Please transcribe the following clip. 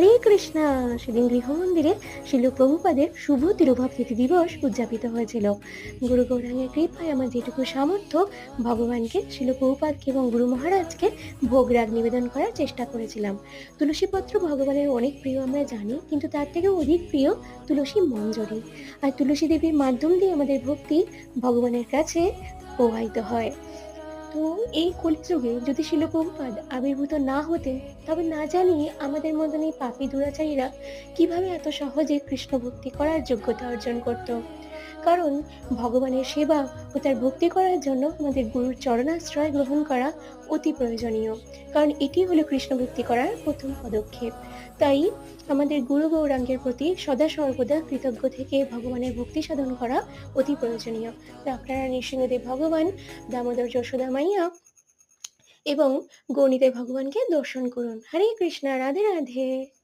হরে কৃষ্ণা, সেদিন গৃহমন্দিরে শিল প্রভুপাদের শুভ তিরুভাব তিথি দিবস উদযাপিত হয়েছিল। গুরু গৌরাঙ্গের কৃপায় আমার যেটুকু সামর্থ্য, ভগবানকে শিল প্রভুপাদকে এবং গুরু মহারাজকে ভোগরাগ নিবেদন করার চেষ্টা করেছিলাম। তুলসীপত্র ভগবানের অনেক প্রিয় আমরা জানি, কিন্তু তার থেকেও অধিক প্রিয় তুলসী মঞ্জরি। আর তুলসী দেবীর মাধ্যম দিয়ে আমাদের ভক্তি ভগবানের কাছে প্রবাহিত হয়। তো এই কলিযুগে যদি শিলপ্রপাত আবির্ভূত না হতেন, তবে না জানি আমাদের মতন এই পাপি দুরাচারীরা কীভাবে এত সহজে কৃষ্ণ ভক্তি করার যোগ্যতা অর্জন করত? কারণ ভগবানের সেবা ও তার ভক্তি করার জন্য আমাদের গুরুর চরণাশ্রয় গ্রহণ করা অতি প্রয়োজনীয়। কারণ এটি হলো কৃষ্ণ ভক্তি করার প্রথম পদক্ষেপ। তাই আমাদের গুরু গৌরাঙ্গের প্রতি সদা সর্বদা কৃতজ্ঞ থেকে ভগবানের ভক্তি সাধন করা অতি প্রয়োজনীয়। তো আপনারা নৃসিংহদেব ভগবান, দামোদর যশোদা মাইয়া এবং গণিতে ভগবানকে দর্শন করুন। হরে কৃষ্ণা, রাধে রাধে।